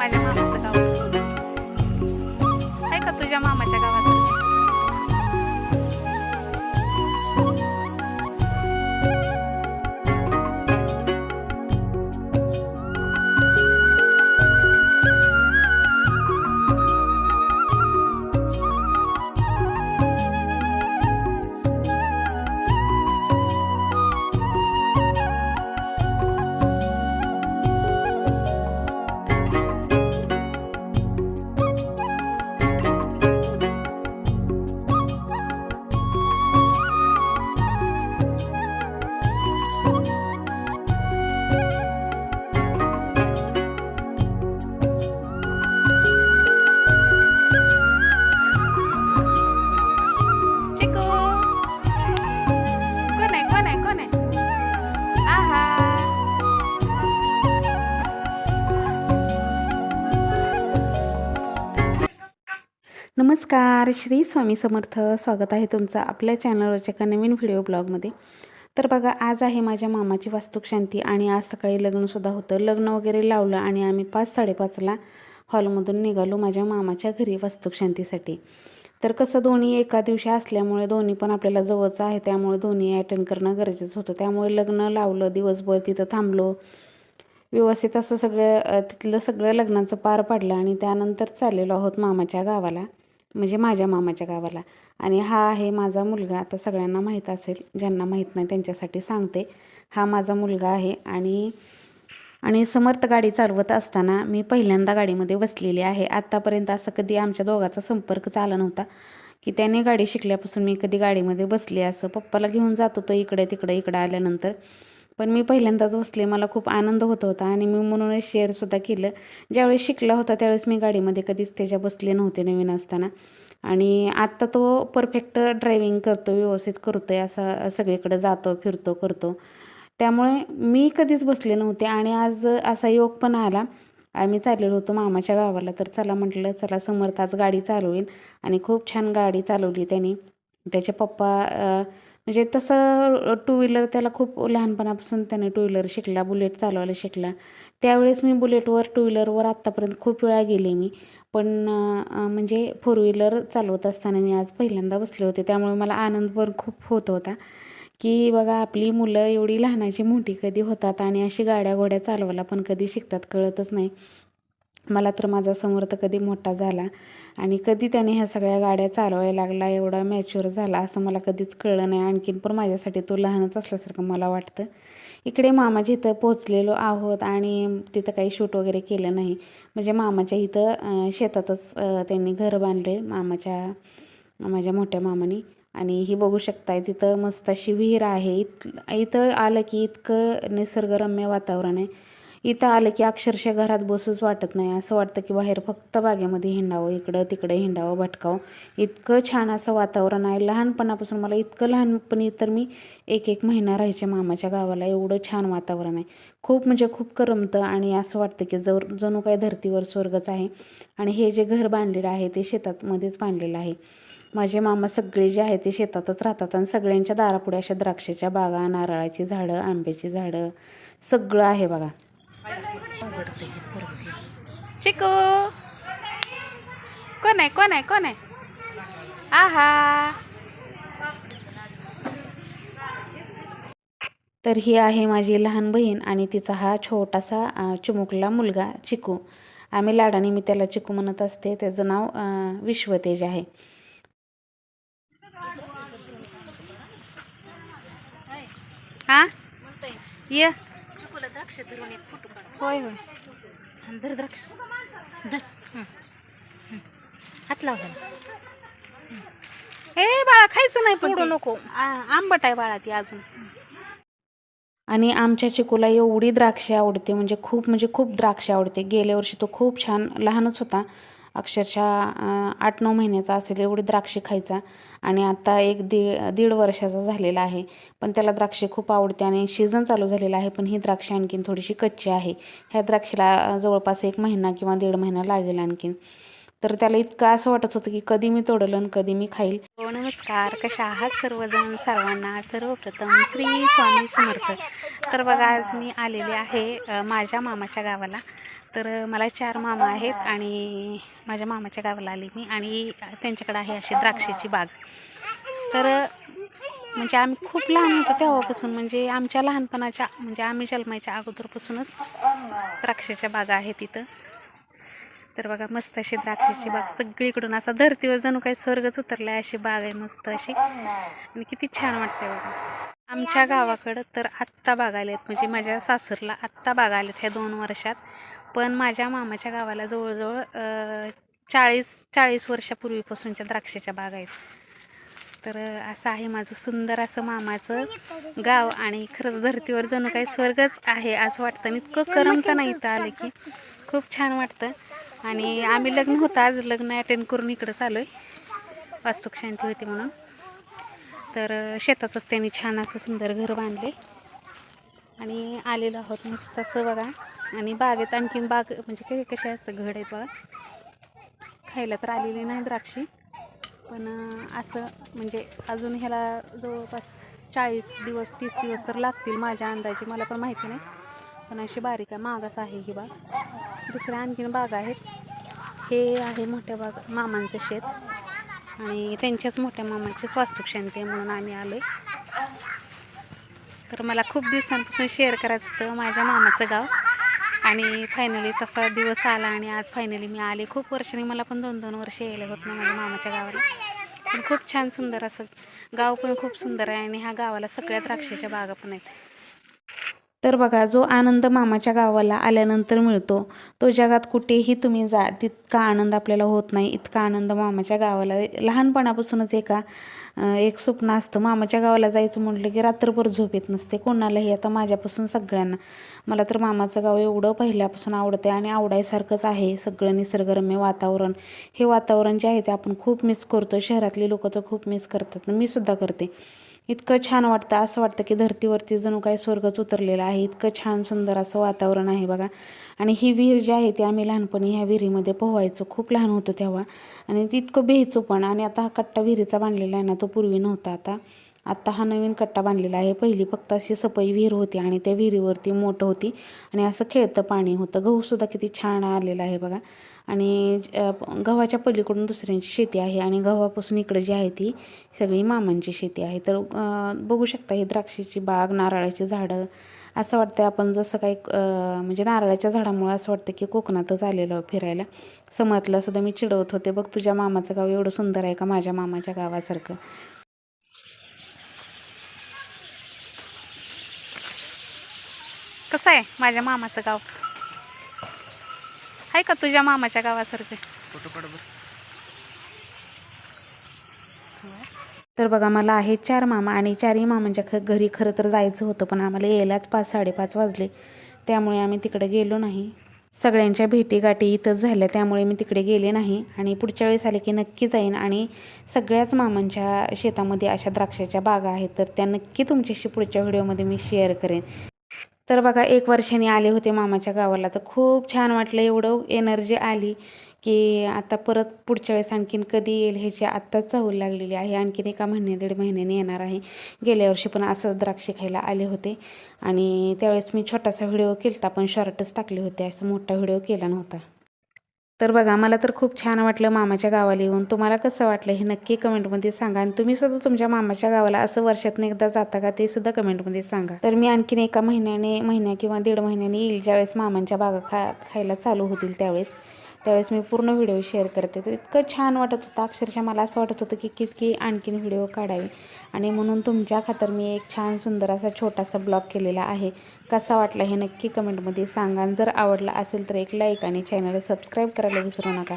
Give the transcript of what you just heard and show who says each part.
Speaker 1: Malamang. नमस्कार श्री स्वामी समर्थ. स्वागत आहे तुमचं आपल्या चॅनलवरच्या एका नवीन व्हिडिओ ब्लॉगमध्ये. तर बघा आज आहे माझ्या मामाची वास्तुशांती आणि आज सकाळी लग्नसुद्धा होतं. लग्न वगैरे लावलं आणि आम्ही पाच साडेपाचला हॉलमधून निघालो माझ्या मामाच्या घरी वास्तुशांतीसाठी तर कसं दोन्ही एका दिवशी असल्यामुळे दोन्ही पण आपल्याला जवळचं आहे त्यामुळे दोन्ही अटेंड करणं गरजेचं होतं. त्यामुळे लग्न लावलं दिवसभर तिथं थांबलो. व्यवस्थित असं सगळं तिथलं सगळं लग्नाचं पार पाडलं आणि त्यानंतर चाललेलो आहोत मामाच्या गावाला. म्हणजे माझ्या मामाच्या गावाला. आणि हा आहे माझा मुलगा. आता सगळ्यांना माहीत असेल ज्यांना माहीत नाही त्यांच्यासाठी सांगते. हा माझा मुलगा आहे आणि आणि समर्थ गाडी चालवत असताना मी पहिल्यांदा गाडीमध्ये बसलेली आहे. आत्तापर्यंत असं कधी आमच्या दोघाचा संपर्क चाला नव्हता की त्याने गाडी शिकल्यापासून मी कधी गाडीमध्ये बसले. असं पप्पाला घेऊन जात होतो इकडे तिकडे इकडे आल्यानंतर. पण मी पहिल्यांदाच बसले मला खूप आनंद होत होता आणि मी म्हणूनच शेअरसुद्धा केलं. ज्यावेळेस शिकला होता त्यावेळेस मी गाडीमध्ये कधीच त्याच्या बसले नव्हते नवीन असताना. आणि आत्ता तो परफेक्ट ड्रायविंग करतो व्यवस्थित करतो आहे असं सगळीकडे जातो फिरतो करतो. त्यामुळे मी कधीच बसले नव्हते आणि आज असा योग पण आला. आम्ही चाललेलो होतो मामाच्या गावाला तर चला म्हटलं चला समर्थ आज गाडी चालवीन. आणि खूप छान गाडी चालवली त्याने. त्याचे पप्पा म्हणजे तसं टू व्हीलर त्याला खूप लहानपणापासून त्याने टू व्हीलर शिकला बुलेट चालवायला शिकला. त्यावेळेस मी बुलेटवर टू व्हीलरवर आत्तापर्यंत खूप वेळा गेले मी. पण म्हणजे फोर व्हीलर चालवत असताना मी आज पहिल्यांदा बसले होते. त्यामुळे मला आनंद पण खूप होत होता. की बघा आपली मुलं एवढी लहानाची मोठी कधी होतात आणि अशी गाड्या घोड्या चालवायला पण कधी शिकतात कळतच नाही. मला तर माझा समर्थ कधी मोठा झाला. आणि कधी त्याने ह्या सगळ्या गाड्या चालवायला लागला एवढा मॅच्युअर झाला असं मला कधीच कळलं नाही. आणखीन पण माझ्यासाठी तो लहानच असल्यासारखं मला वाटतं. इकडे मामाच्या इथं पोचलेलो आहोत आणि तिथं काही शूट वगैरे केलं नाही. म्हणजे मामाच्या इथं शेतातच त्यांनी घर बांधले मामाच्या माझ्या मोठ्या मामाने. आणि ही बघू शकताय तिथं मस्त अशी विहीर आहे. इत इथं आलं की इतकं निसर्गरम्य वातावरण आहे. इथं आलं की अक्षरशः घरात बसूच वाटत नाही. असं वाटतं की बाहेर फक्त बागेमध्ये हिंडावं इकडं तिकडे हिंडावं भटकावं. इतकं छान असं वातावरण आहे. लहानपणापासून मला इतकं लहानपणी तर मी एक एक महिना राहायचे मामाच्या गावाला. एवढं छान वातावरण आहे. खूप म्हणजे खूप करमतं आणि असं वाटतं की जर जणू काय धर्तीवर स्वर्गच आहे आणि हे जे घर बांधलेलं आहे ते शेतातमध्येच बांधलेलं आहे. माझे मामा सगळे जे आहे ते शेतातच राहतात आणि सगळ्यांच्या दारापुढे अशा द्राक्षाच्या बागा नारळाची झाडं आंब्याची झाडं सगळं आहे बघा. चिकू. कोण आहे कोण आहे कोण आहे? आहा. तर ही आहे माझी लहान बहीण आणि तिचा हा छोटासा चिमुकला मुलगा चिकू. आम्ही लाडाने मी त्याला चिकू म्हणत असते. त्याचं नाव विश्वतेज आहे. हा ये. होय होय धर द्राक्ष धर हं. हं. हात लाव. हं. बाळा खायचं नाही पण
Speaker 2: तोडू
Speaker 1: ते.
Speaker 2: नको.
Speaker 1: आ- आंबट आहे बाळा ती अजून आणि आमच्या चिकूला एवढी द्राक्षे आवडते म्हणजे खूप म्हणजे खूप द्राक्षे आवडते गेल्या वर्षी तो खूप छान लहानच होता अक्षरशः आठ नऊ महिन्याचा असेल एवढी द्राक्षे खायचा. आणि आता एक दीड दीड वर्षाचा झालेला आहे. पण त्याला द्राक्षे खूप आवडते आणि सीझन चालू झालेला आहे पण ही द्राक्षे आणखीन थोडीशी कच्ची आहे. ह्या द्राक्षेला जवळपास एक महिना किंवा दीड महिना लागेल आणखीन. तर त्याला इतकं असं वाटत होतं की कधी मी तोडलं आणि कधी मी खाईल. पण नमस्कार कशा आहात सर्वजण? सर्वांना सर्वप्रथम श्री स्वामी समर्थ. तर बघा आज मी आलेले आहे माझ्या मामाच्या गावाला. तर मला चार मामा आहेत आणि माझ्या मामाच्या गावाला आली मी आणि त्यांच्याकडे आहे अशी द्राक्षाची बाग. तर म्हणजे आम्ही खूप लहान होतो तेव्हापासून म्हणजे आमच्या लहानपणाच्या म्हणजे आम्ही जन्माच्या अगोदरपासूनच द्राक्षाच्या बागा आहेत तिथं तर बघा मस्त अशी द्राक्षाची बाग. सगळीकडून असा धरतीवर जणू काही स्वर्गच उतरलाय अशी बाग आहे मस्त अशी. आणि किती छान वाटते बघा. आमच्या गावाकडं तर आत्ता बाग आलेत. म्हणजे माझ्या सासरला आत्ता बाग आलेत ह्या दोन वर्षात. पण माझ्या मामाच्या गावाला जवळजवळ चाळीस चाळीस वर्षापूर्वीपासूनच्या द्राक्षाच्या बाग आहेत. तर असं आहे माझं सुंदर असं मामाचं गाव आणि खरंच धरतीवर जणू काही स्वर्गच आहे असं वाटतं आणि इतकं करमतं नाही इथं आलं की. खूप छान वाटतं. आणि आम्ही लग्न होतं आज लग्न अटेंड करून इकडं चालू आहे वास्तुक शांती होती म्हणून. तर शेतातच त्यांनी छान असं सुंदर घर बांधले. आणि आलेलो आहोत मस्त असं बघा. आणि बागेत आणखीन बाग म्हणजे काही कसे असं घड आहे बघा. खायला तर आलेली नाही द्राक्षी. पण असं म्हणजे अजून ह्याला जवळपास चाळीस दिवस तीस दिवस तर लागतील माझ्या अंदाजे मला पण माहिती नाही. पण अशी बारीक आहे मागास आहे ही बाग. दुसऱ्या आणखीन बाग आहेत. हे आहे मोठ्या बाग मामांचं शेत. आणि त्यांच्याच मोठ्या मामाचीच वास्तुकशांती आहे म्हणून आम्ही आलो तर मला खूप दिवसांपासून शेअर करायचं होतं माझ्या मामाचं गाव. आणि फायनली तसा दिवस आला आणि आज फायनली मी आले. खूप वर्षांनी मला पण दोन दोन वर्ष यायला होत ना माझ्या मामाच्या गावाला. पण खूप छान सुंदर असं गाव पण खूप सुंदर आहे आणि ह्या गावाला सगळ्या द्राक्षाच्या बागा पण आहेत. तर बघा जो आनंद मामाच्या गावाला आल्यानंतर मिळतो तो जगात कुठेही तुम्ही जा तितका आनंद आपल्याला होत नाही. इतका आनंद मामाच्या गावाला लहानपणापासूनच एका एक स्वप्न असतं. मामाच्या गावाला जायचं म्हटलं की रात्रभर झोप येत नसते. कोणालाही आता माझ्यापासून सगळ्यांना. मला तर मामाचं गाव एवढं पहिल्यापासून आवडते आणि आवडायसारखंच आहे सगळं निसर्गरम्य वातावरण. हे वातावरण जे आहे ते आपण खूप मिस करतो. शहरातली लोक तर खूप मिस करतात. मी सुद्धा करते. इतकं छान वाटतं असं वाटतं की धर्तीवरती जणू काय स्वर्गच उतरलेला आहे. इतकं छान सुंदर असं वातावरण आहे बघा. आणि ही विहीर जी आहे ती आम्ही लहानपणी ह्या विहिरीमध्ये पोहायचो. खूप लहान होतो तेव्हा. आणि तितकं इतकं बेहचो पण. आणि आता हा कट्टा विहिरीचा बांधलेला आहे ना तो पूर्वी नव्हता आता. आत्ता हा नवीन कट्टा बांधलेला आहे. पहिली फक्त अशी सपई विहीर होती आणि त्या विहिरीवरती मोठं होती. आणि असं खेळतं पाणी होतं. गहूसुद्धा किती छान आलेला आहे बघा. आणि गव्हाच्या पलीकडून दुसऱ्यांची शेती आहे आणि गव्हापासून इकडे जी आहे ती सगळी मामांची शेती आहे. तर बघू शकता ही द्राक्षाची बाग नारळाची झाडं असं वाटतं आपण जसं काही म्हणजे नारळाच्या झाडामुळे असं वाटतं की कोकणातच आलेलो फिरायला. समतला सुद्धा मी चिडवत होते. बघ तुझ्या मामाचं गाव एवढं सुंदर आहे का? माझ्या मामाच्या गावासारखं. कसं आहे माझ्या मामाचं गाव? आहे का तुझ्या मामाच्या गावासारखं?
Speaker 2: फोटो काढ
Speaker 1: तर बघा मला आहे चार मामा आणि चारही मामांच्या ख घरी खरं तर जायचं होतं पण आम्हाला यायलाच पाच साडेपाच वाजले. त्यामुळे आम्ही तिकडे गेलो नाही. सगळ्यांच्या भेटीगाठी इथंच झाल्या त्यामुळे मी तिकडे गेले नाही. आणि पुढच्या वेळेस आले की नक्की जाईन आणि सगळ्याच मामांच्या शेतामध्ये अशा द्राक्षाच्या बागा आहेत तर त्या नक्की तुमच्याशी पुढच्या व्हिडिओमध्ये मी शेअर करेन. तर बघा एक वर्षाने आले होते मामाच्या गावाला. तर खूप छान वाटलं एवढं एनर्जी आली की आता परत पुढच्या वेळेस आणखीन कधी येईल ह्याची आत्ताच चाहूल लागलेली आहे. आणखीन एका महिने दीड महिन्याने येणार आहे. गेल्या वर्षी पण असंच द्राक्षे खायला आले होते. आणि त्यावेळेस मी छोटासा व्हिडिओ केला पण शॉर्टच टाकले होते. असं मोठा व्हिडिओ केला नव्हता. तर बघा मला तर खूप छान वाटलं मामाच्या गावाला येऊन. तुम्हाला कसं वाटलं हे नक्की कमेंटमध्ये सांगा आणि तुम्ही सुद्धा तुमच्या मामाच्या गावाला असं वर्षातून एकदा जाता का ते सुद्धा कमेंटमध्ये सांगा. तर मी आणखीन एका महिन्याने महिन्या किंवा दीड महिन्याने येईल ज्यावेळेस मामांच्या बागा खा खायला चालू होतील त्यावेळेस. त्यावेळेस मी पूर्ण व्हिडिओ शेअर करते. तर इतकं छान वाटत होतं. अक्षरशः मला असं वाटत होतं की कितकी आणखीन व्हिडिओ काढावी. आणि म्हणून तुमच्या खातर मी एक छान सुंदर असा छोटासा ब्लॉग केलेला आहे. कसा वाटला हे नक्की कमेंटमध्ये सांगा. जर आवडला असेल तर एक लाईक आणि चॅनलला सबस्क्राईब करायला विसरू नका.